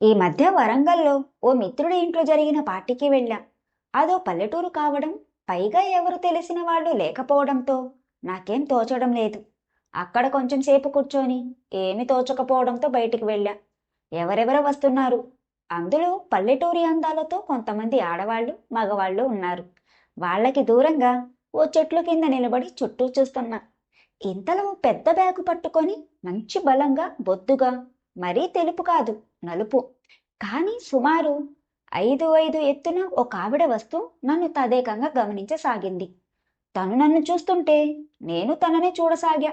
ఈ మధ్య వరంగల్లో ఓ మిత్రుడి ఇంట్లో జరిగిన పార్టీకి వెళ్ళాం. అదో పల్లెటూరు కావడం పైగా ఎవరు తెలిసిన వాళ్ళు లేకపోవడంతో నాకేం తోచడం లేదు. అక్కడ కొంచెం సేపు కూర్చొని ఏమి తోచకపోవడంతో బయటికి వెళ్ళా. ఎవరెవరో వస్తున్నారు. అందులో పల్లెటూరి అందాలతో కొంతమంది ఆడవాళ్ళు మగవాళ్ళు ఉన్నారు. వాళ్ళకి దూరంగా ఓ చెట్లు కింద నిలబడి చుట్టూ చూస్తున్నా. ఇంతలో పెద్ద బ్యాగు పట్టుకొని మంచి బలంగా బొద్దుగా మరీ తెలుపు కాదు నలుపు. కానీ సుమారు ఐదు ఐదు ఎత్తున ఒక ఆవిడ వస్తూ నన్ను తదేకంగా గమనించసాగింది. తను నన్ను చూస్తుంటే నేను తననే చూడసాగా.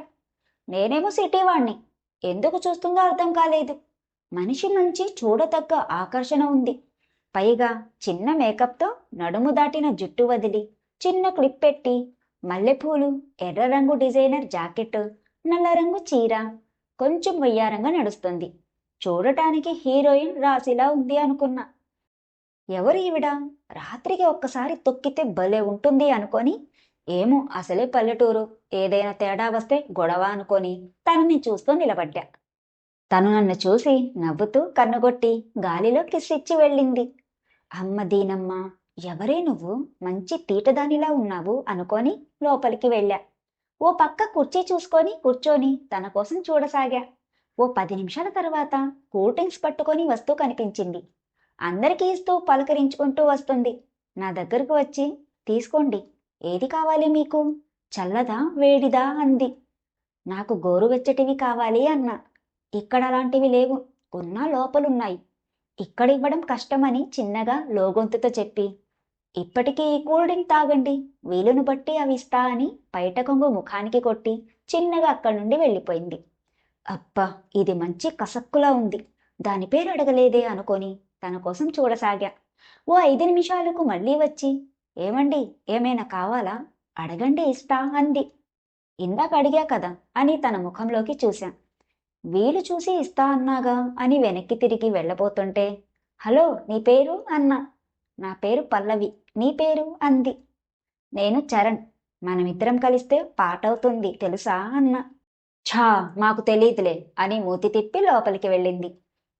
నేనేమో సిటీవాణ్ణి. ఎందుకు చూస్తుందో అర్థం కాలేదు. మనిషి మంచి చూడతగ్గ ఆకర్షణ ఉంది. పైగా చిన్న మేకప్తో నడుము దాటిన జుట్టు వదిలి చిన్న క్లిప్ పెట్టి మల్లెపూలు ఎర్ర రంగు డిజైనర్ జాకెట్ నల్ల రంగు చీర కొంచెం వయ్యారంగా నడుస్తుంది. చూడటానికి హీరోయిన్ రాశిలా ఉంది అనుకున్నా. ఎవరు ఈవిడ? రాత్రికి ఒక్కసారి తొక్కితే భలే ఉంటుంది అనుకొని. ఏమో అసలే పల్లెటూరు. ఏదైనా తేడా వస్తే గొడవ అనుకొని తనని చూస్తూ నిలబడ్డా. తను నన్ను చూసి నవ్వుతూ కన్నుగొట్టి గాలిలో కిస్ ఇచ్చి వెళ్ళింది. అమ్మ దీనమ్మ ఎవరే నువ్వు? మంచి తీటదానిలా ఉన్నావు అనుకొని లోపలికి వెళ్ళా. ఓ పక్క కుర్చీ చూసుకొని కూర్చొని తన కోసం చూడసాగా. ఓ పది నిమిషాల తర్వాత కూల్ డ్రింక్స్ పట్టుకొని వస్తూ కనిపించింది. అందరికీ ఇస్తూ పలకరించుకుంటూ వస్తుంది. నా దగ్గరకు వచ్చి తీసుకోండి ఏది కావాలి మీకు? చల్లదా వేడిదా? అంది. నాకు గోరువెచ్చటివి కావాలి అన్నా. ఇక్కడ అలాంటివి లేవు ఉన్నా లోపలున్నాయి. ఇక్కడ ఇవ్వడం కష్టమని చిన్నగా లోగొంతుతో చెప్పి ఇప్పటికీ ఈ కూల్ డ్రింక్ తాగండి వీలును బట్టి అవి ఇస్తా అని బయట కొంగు ముఖానికి కొట్టి చిన్నగా అక్కడి నుండి వెళ్ళిపోయింది. అబ్బా ఇది మంచి కసక్కులా ఉంది. దాని పేరు అడగలేదే అనుకొని తన కోసం చూడసాగా. ఓ ఐదు నిమిషాలకు మళ్ళీ వచ్చి ఏమండి ఏమైనా కావాలా? అడగండి ఇస్తా అంది. ఇందాక అడిగా కదా అని తన ముఖంలోకి చూశా. వీలు చూసి ఇస్తా అన్నాగా అని వెనక్కి తిరిగి వెళ్ళబోతుంటే హలో నీ పేరు? అన్నా. నా పేరు పల్లవి నీ పేరు? అంది. నేను చరణ్. మనమిద్దరం కలిస్తే పాటవుతుంది తెలుసా? అన్నా. ఛా మాకు తెలియదులే అని మూతి తిప్పి లోపలికి వెళ్ళింది.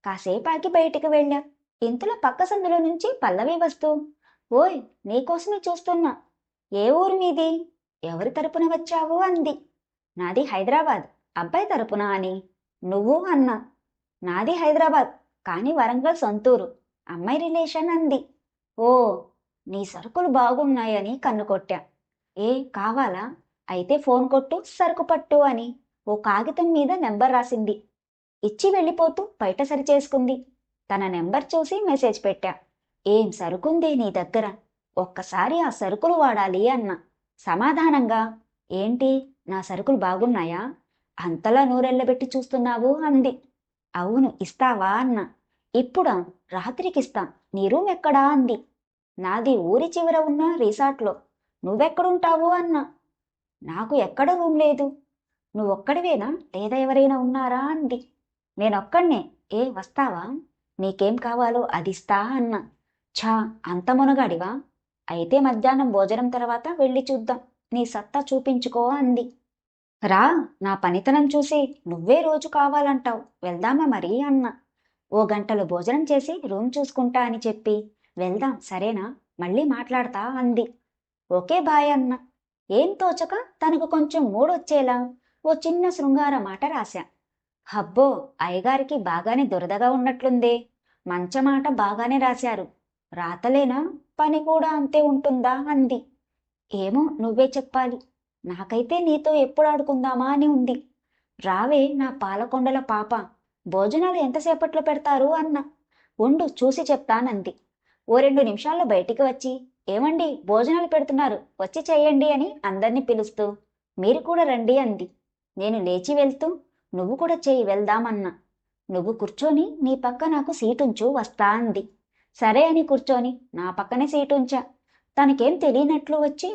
కాసేపాకి బయటికి వెళ్ళా. ఇంతలో పక్క సందులో నుంచి పల్లవి వస్తూ ఓయ్ నీకోసమే చూస్తున్నా. ఏ ఊరు మీది ఎవరి తరపున వచ్చావు? అంది. నాది హైదరాబాద్. అబ్బాయి తరపున అని. నువ్వు అన్నా. నాది హైదరాబాద్ కానీ వరంగల్ సొంతూరు. అమ్మాయి రిలేషన్ అంది. ఓ నీ సరుకులు బాగున్నాయని కన్ను కొట్టా ఏ కావాలా? అయితే ఫోన్ కొట్టు సరుకు పట్టు అని. ఓ కాగితం మీద నెంబర్ రాసింది. ఇచ్చి వెళ్ళిపోతూ బయట సరి చేసుకుంది. తన నెంబర్ చూసి మెసేజ్ పెట్టా. ఏం సరుకుందే నీ దగ్గర? ఒక్కసారి ఆ సరుకులు వాడాలి అన్న. సమాధానంగా ఏంటి? నా సరుకులు బాగున్నాయా? అంతలా నూరెళ్ళబెట్టి చూస్తున్నావు అంది. అవును ఇస్తావా అన్న. ఇప్పుడా? రాత్రికిస్తా. నీ రూమ్ ఎక్కడా? అంది. నాది ఊరి చివర ఉన్న రిసార్ట్లో. నువ్వెక్కడుంటావు అన్న. నాకు ఎక్కడ రూమ్ లేదు? నువ్వొక్కడివేనా? లేదా ఎవరైనా ఉన్నారా అంది. నేనొక్కడినే. ఏ వస్తావా? నీకేం కావాలో అది ఇస్తా అన్నా. ఛా అంత మునగాడివా? అయితే మధ్యాహ్నం భోజనం తర్వాత వెళ్ళి చూద్దాం. నీ సత్తా చూపించుకో అంది. రా నా పనితనం చూసి నువ్వే రోజు కావాలంటావు. వెళ్దామా మరి అన్న. ఓ గంటలో భోజనం చేసి రూమ్ చూసుకుంటా అని చెప్పి. వెళ్దాం సరేనా? మళ్ళీ మాట్లాడతా అంది. ఓకే బాయ్ అన్న. ఏం తోచక తనకు కొంచెం మూడొచ్చేలా? ఓ చిన్న శృంగార మాట రాశా. హబ్బో అయ్యగారికి బాగానే దురదగా ఉన్నట్లుందే. మంచమాట బాగానే రాశారు. రాతలేనా? పని కూడా అంతే ఉంటుందా? అంది. ఏమో నువ్వే చెప్పాలి. నాకైతే నీతో ఎప్పుడు ఆడుకుందామా అని ఉంది. రావే నా పాలకొండల పాప. భోజనాలు ఎంతసేపట్లో పెడతారు అన్న. ఉండు చూసి చెప్తానంది. ఓ రెండు నిమిషాల్లో బయటికి వచ్చి ఏమండి భోజనాలు పెడుతున్నారు వచ్చి చేయండి అని అందరినీ పిలుస్తూ మీరు కూడా రండి అంది. నేను లేచి వెళ్తూ నువ్వు కూడా చేయి వెళ్దామన్నా. నువ్వు కూర్చొని నీ పక్క నాకు సీటుంచు వస్తా అంది. సరే అని కూర్చొని నా పక్కనే సీటుంచా. తనకేం తెలియనట్లు వచ్చి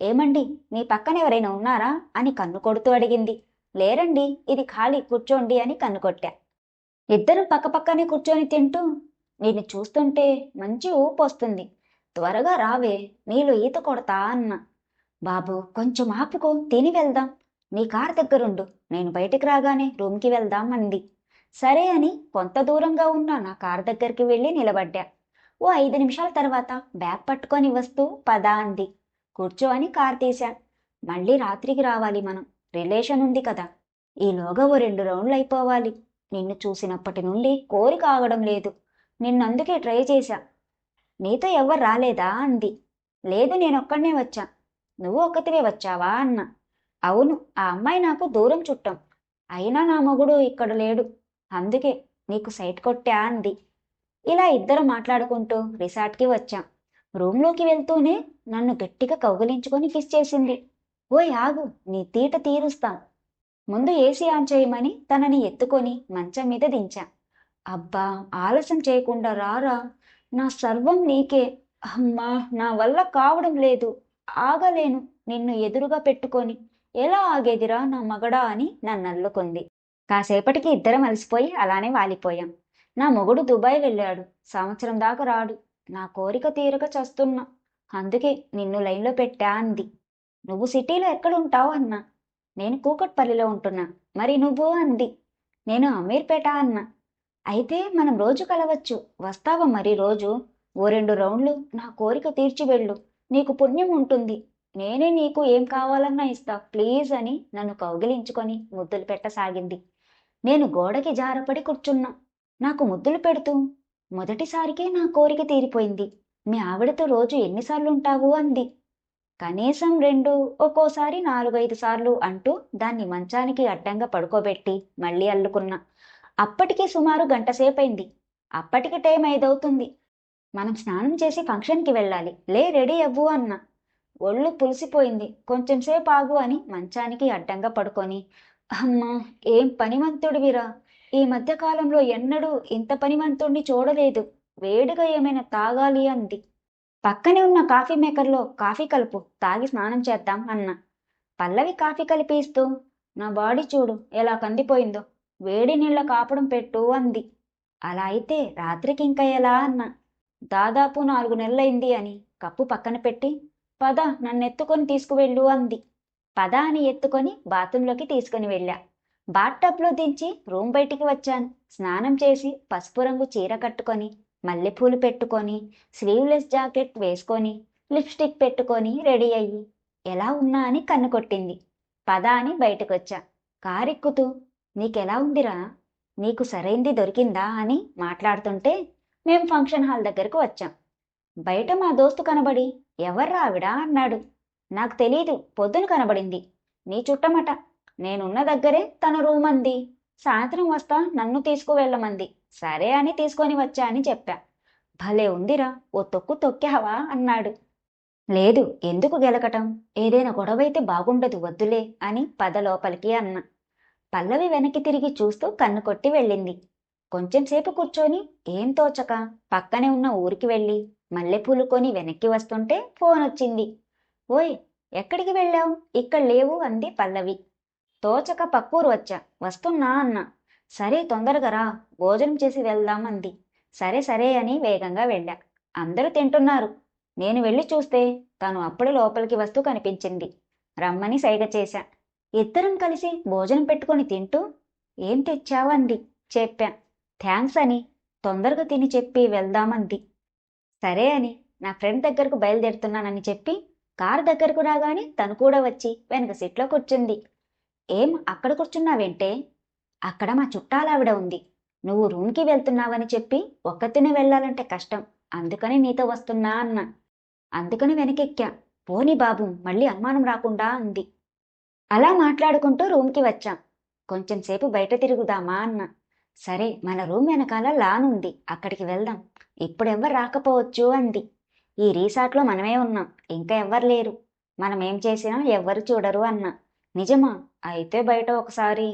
ఏమండి మీ పక్కన ఎవరైనా ఉన్నారా? అని కన్ను కొడుతూ అడిగింది. లేరండి ఇది ఖాళీ కూర్చోండి అని కన్ను కొట్టా. ఇద్దరు పక్కపక్కనే కూర్చొని తింటూ నేను చూస్తుంటే మంచి ఊపు వస్తుంది. త్వరగా రావే నీళ్ళు ఈత కొడతా అన్న. బాబు కొంచెం ఆపుకో తిని వెళ్దాం. నీ కార్ దగ్గరుండు నేను బయటికి రాగానే రూమ్కి వెళ్దాం అంది. సరే అని కొంత దూరంగా ఉన్న నా కార్ దగ్గరికి వెళ్ళి నిలబడ్డా. ఓ ఐదు నిమిషాల తర్వాత బ్యాగ్ పట్టుకొని వస్తూ పదా అంది. కూర్చో అని కార్ తీశా. మళ్ళీ రాత్రికి రావాలి మనం రిలేషన్ ఉంది కదా. ఈలోగా ఓ రెండు రౌండ్లు అయిపోవాలి. నిన్ను చూసినప్పటి నుండి కోరిక ఆగడం లేదు. నిన్నందుకే ట్రై చేశా. నీతో ఎవ్వరు రాలేదా అంది. లేదు నేనొక్కడనే వచ్చా. నువ్వు ఒక్కతివే వచ్చావా అన్న. అవును ఆ అమ్మాయి నాకు దూరం చుట్టం. అయినా నా మొగుడు ఇక్కడ లేడు. అందుకే నీకు సైట్ కొట్టా అంది. ఇలా ఇద్దరు మాట్లాడుకుంటూ రిసార్ట్కి వచ్చాం. రూమ్లోకి వెళ్తూనే నన్ను గట్టిగా కౌగిలించుకొని కిస్ చేసింది. ఓయ్ ఆగు నీ తీట తీరుస్తా. ముందు ఏసీ ఆన్ చేయమని తనని ఎత్తుకొని మంచం మీద దించా. అబ్బా ఆలస్యం చేయకుండా రారా? నా సర్వం నీకే. అమ్మా నా వల్ల కావడం లేదు. ఆగలేను నిన్ను ఎదురుగా పెట్టుకొని. ఎలా ఆగేదిరా నా మగడా అని నన్ను అల్లుకుంది కాసేపటికి ఇద్దరం అలసిపోయి అలానే వాలిపోయాం. నా మొగుడు దుబాయ్ వెళ్ళాడు. సంవత్సరం దాకా రాడు. నా కోరిక తీరక చస్తున్నా. అందుకే నిన్ను లైన్లో పెట్టా అంది. నువ్వు సిటీలో ఎక్కడ ఉంటావు అన్నా? నేను కూకట్పల్లిలో ఉంటున్నా. మరి నువ్వు? అంది. నేను అమీర్పేట అన్నా. అయితే మనం రోజు కలవచ్చు. వస్తావా మరి రోజు? ఓ రెండు రౌండ్లు. నా కోరిక తీర్చి వెళ్ళు. నీకు పుణ్యం ఉంటుంది. నేనే నీకు ఏం కావాలన్నా ఇస్తా ప్లీజ్ అని నన్ను కౌగిలించుకొని ముద్దులు పెట్టసాగింది. నేను గోడకి జారపడి కూర్చున్నా. నాకు ముద్దులు పెడుతూ మొదటిసారికే నా కోరిక తీరిపోయింది. మీ ఆవిడతో రోజు ఎన్నిసార్లు ఉంటావు అంది. కనీసం రెండు ఒక్కోసారి నాలుగైదు సార్లు అంటూ దాన్ని మంచానికి అడ్డంగా పడుకోబెట్టి మళ్ళీ అల్లుకున్నా. అప్పటికి సుమారు గంటసేపైంది. అప్పటికి టైం ఐదవుతుంది. మనం స్నానం చేసి ఫంక్షన్కి వెళ్ళాలి. లే రెడీ అవ్వు అన్న. ఒళ్ళు పులిసిపోయింది కొంచెం సేపు ఆగు అని మంచానికి అడ్డంగా పడుకొని అమ్మా ఏం పనిమంతుడివిరా? ఈ మధ్యకాలంలో ఎన్నడూ ఇంత పనిమంతుడిని చూడలేదు. వేడిగా ఏమైనా తాగాలి అంది. పక్కనే ఉన్న కాఫీ మేకర్లో కాఫీ కలుపు తాగి స్నానం చేద్దాం అన్న. పల్లవి కాఫీ కలిపిస్తూ నా బాడీ చూడు ఎలా కందిపోయిందో. వేడి నీళ్ళ కాపడం పెట్టు అంది. అలా అయితే రాత్రికి ఇంకా ఎలా అన్న. దాదాపు నాలుగు నెలలైంది అని కప్పు పక్కన పెట్టి పద నన్నెత్తుకొని తీసుకువెళ్ళు అంది. పద అని ఎత్తుకొని బాత్రూంలోకి తీసుకుని వెళ్ళా. బాత్ దించి రూమ్ బయటికి వచ్చాను. స్నానం చేసి పసుపు రంగు చీర కట్టుకొని మల్లెపూలు పెట్టుకొని స్లీవ్లెస్ జాకెట్ వేసుకొని లిప్స్టిక్ పెట్టుకొని రెడీ అయ్యి ఎలా ఉన్నా అని కన్ను కొట్టింది. పద అని బయటకొచ్చా. కారెక్కుతూ నీకెలా ఉందిరా? నీకు సరైంది దొరికిందా? అని మాట్లాడుతుంటే మేము ఫంక్షన్ హాల్ దగ్గరకు వచ్చాం. బయట మా దోస్తు కనబడి ఎవర్రా ఆవిడ అన్నాడు. నాకు తెలీదు పొద్దున కనబడింది. నీ చుట్టమట. నేనున్న దగ్గరే తన రూమ్ అంది సాయంత్రం వస్తా నన్ను తీసుకువెళ్ళమంది. సరే అని తీసుకొని వచ్చా అని చెప్పా. భలే ఉందిరా ఓ తొక్కు తొక్కావా అన్నాడు. లేదు ఎందుకు గెలకటం? ఏదైనా గొడవైతే బాగుండదు వద్దులే అని పద లోపలికి అన్న. పల్లవి వెనక్కి తిరిగి చూస్తూ కన్ను కొట్టి వెళ్ళింది. కొంచెం సేపు కూర్చొని ఏం తోచక పక్కనే ఉన్న ఊరికి వెళ్ళి మల్లెపూలు కొని వెనక్కి వస్తుంటే ఫోన్ వచ్చింది. ఓయ్ ఎక్కడికి వెళ్ళావు? ఇక్కడ లేవు అంది పల్లవి. తోచక పక్కూరు వచ్చా. వస్తున్నా అన్న. సరే తొందరగా రా. భోజనం చేసి వెళ్దాం అంది. సరే సరే అని వేగంగా వెళ్ళా. అందరూ తింటున్నారు. నేను వెళ్ళి చూస్తే తను అప్పుడే లోపలికి వస్తూ కనిపించింది. రమ్మని సైగ చేశా. ఇద్దరం కలిసి భోజనం పెట్టుకొని తింటూ ఏం తెచ్చావు? అంది. చెప్పా. థ్యాంక్స్ అని. తొందరగా తిని చెప్పి వెళ్దామంది సరే అని నా ఫ్రెండ్ దగ్గరకు బయలుదేరుతున్నానని చెప్పి కారు దగ్గరకు రాగానే తను కూడా వచ్చి వెనక సీట్లో కూర్చుంది. ఏం అక్కడ కూర్చున్నావేంటే? అక్కడ మా చుట్టాలావిడ ఉంది. నువ్వు రూమ్కి వెళ్తున్నావని చెప్పి ఒక్కతినే వెళ్ళాలంటే కష్టం. అందుకని నీతో వస్తున్నా అన్న. అందుకని వెనకెక్కా. పోని బాబు మళ్ళీ అనుమానం రాకుండా అంది. అలా మాట్లాడుకుంటూ రూమ్కి వచ్చాం. కొంచెం సేపు బయట తిరుగుదామా అన్న. సరే మన రూమ్ వెనకాల లాన్ ఉంది. అక్కడికి వెళ్దాం. ఇప్పుడెవ్వరు రాకపోవచ్చు అంది. ఈ రీసార్ట్లో మనమే ఉన్నాం ఇంకా ఎవ్వరు లేరు. మనం ఏం చేసినా ఎవ్వరు చూడరు అన్న. నిజమా? అయితే బయట ఒకసారి.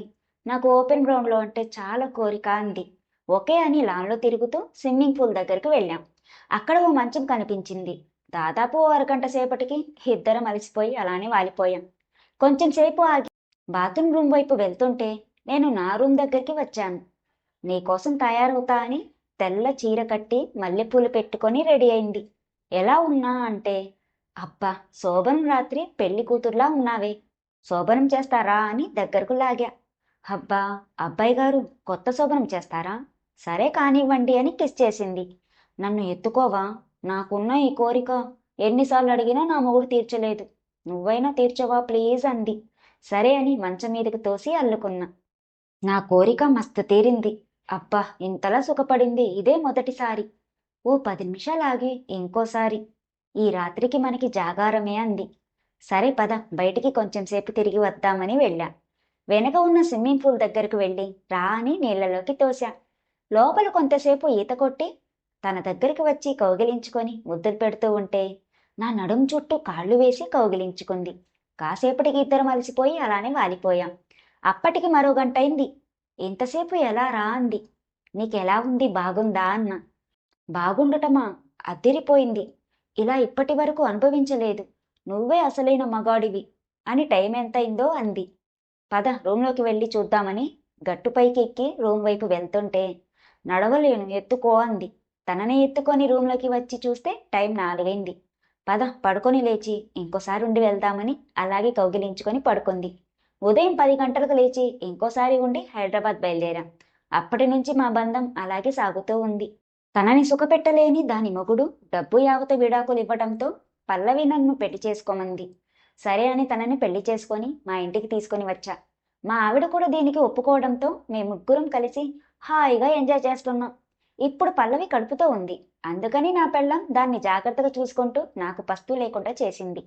నాకు ఓపెన్ గ్రౌండ్లో అంటే చాలా కోరిక అంది. ఒకే అని లాన్లో తిరుగుతూ స్విమ్మింగ్ పూల్ దగ్గరికి వెళ్ళాం. అక్కడ ఓ మంచం కనిపించింది. దాదాపు అరగంట సేపటికి ఇద్దరం అలసిపోయి అలానే వాలిపోయాం. కొంచెం సేపు ఆగి బాత్రూమ్ రూమ్ వైపు వెళ్తుంటే నేను నా రూమ్ దగ్గరికి వచ్చాను. నీకోసం తయారవుతా అని తెల్ల చీర కట్టి మల్లెపూలు పెట్టుకొని రెడీ అయింది. ఎలా ఉన్నా అంటే అబ్బా శోభనం రాత్రి పెళ్ళి కూతుర్లా ఉన్నావే. శోభనం చేస్తారా అని దగ్గరకు లాగా. అబ్బా అబ్బాయి గారు కొత్త శోభనం చేస్తారా? సరే కానివ్వండి అని కిస్ చేసింది. నన్ను ఎత్తుకోవా? నాకున్న ఈ కోరిక ఎన్నిసార్లు అడిగినా నా మొగుడు తీర్చలేదు. నువ్వైనా తీర్చవా ప్లీజ్ అంది. సరే అని మంచం మీదకి తోసి అల్లుకున్నా. నా కోరిక మస్తు తీరింది. అబ్బా ఇంతలా సుఖపడింది ఇదే మొదటిసారి. ఓ పది నిమిషాలు ఆగి ఇంకోసారి. ఈ రాత్రికి మనకి జాగారమే అంది. సరే పద బయటికి కొంచెంసేపు తిరిగి వద్దామని వెళ్ళా. వెనక ఉన్న స్విమ్మింగ్ పూల్ దగ్గరకు వెళ్ళి రా అని నీళ్ళలోకి తోశా. లోపల కొంతసేపు ఈత కొట్టి తన దగ్గరికి వచ్చి కౌగిలించుకొని ముద్దులు పెడుతూ ఉంటే నా నడుం చుట్టూ కాళ్ళు వేసి కౌగిలించుకుంది. కాసేపటికి ఇద్దరు మలిసిపోయి అలానే వాలిపోయాం. అప్పటికి మరో గంట అయింది ఇంతసేపు ఎలా రా? అంది. నీకెలా ఉంది? బాగుందా? అన్న. బాగుండటమా? అద్దిరిపోయింది ఇలా ఇప్పటి వరకు అనుభవించలేదు. నువ్వే అసలైన మగాడివి. అని టైం ఎంతైందో? అంది. పద రూమ్లోకి వెళ్ళి చూద్దామని గట్టుపైకి ఎక్కి రూమ్ వైపు వెళ్తుంటే నడవలేను ఎత్తుకో అంది. తననే ఎత్తుకొని రూమ్లోకి వచ్చి చూస్తే టైం నాలుగైంది. పద పడుకొని లేచి ఇంకోసారి ఉండి వెళ్దామని అలాగే కౌగిలించుకొని పడుకుంది. ఉదయం పది గంటలకు లేచి ఇంకోసారి ఉండి హైదరాబాద్ బయలుదేరాం. అప్పటి నుంచి మా బంధం అలాగే సాగుతూ ఉంది. తనని సుఖపెట్టలేని దాని మొగుడు డబ్బు యావత విడాకులు ఇవ్వడంతో పల్లవి నన్ను పెళ్ళి చేసుకోమంది. సరే అని తనని పెళ్ళి చేసుకొని మా ఇంటికి తీసుకొని వచ్చా. మా ఆవిడ కూడా దీనికి ఒప్పుకోవడంతో మేము ముగ్గురం కలిసి హాయిగా ఎంజాయ్ చేస్తున్నాం. ఇప్పుడు పల్లవి కడుపుతో ఉంది. అందుకని నా పెళ్ళం దాన్ని జాగ్రత్తగా చూసుకుంటూ నాకు పస్తు లేకుండా చేసింది.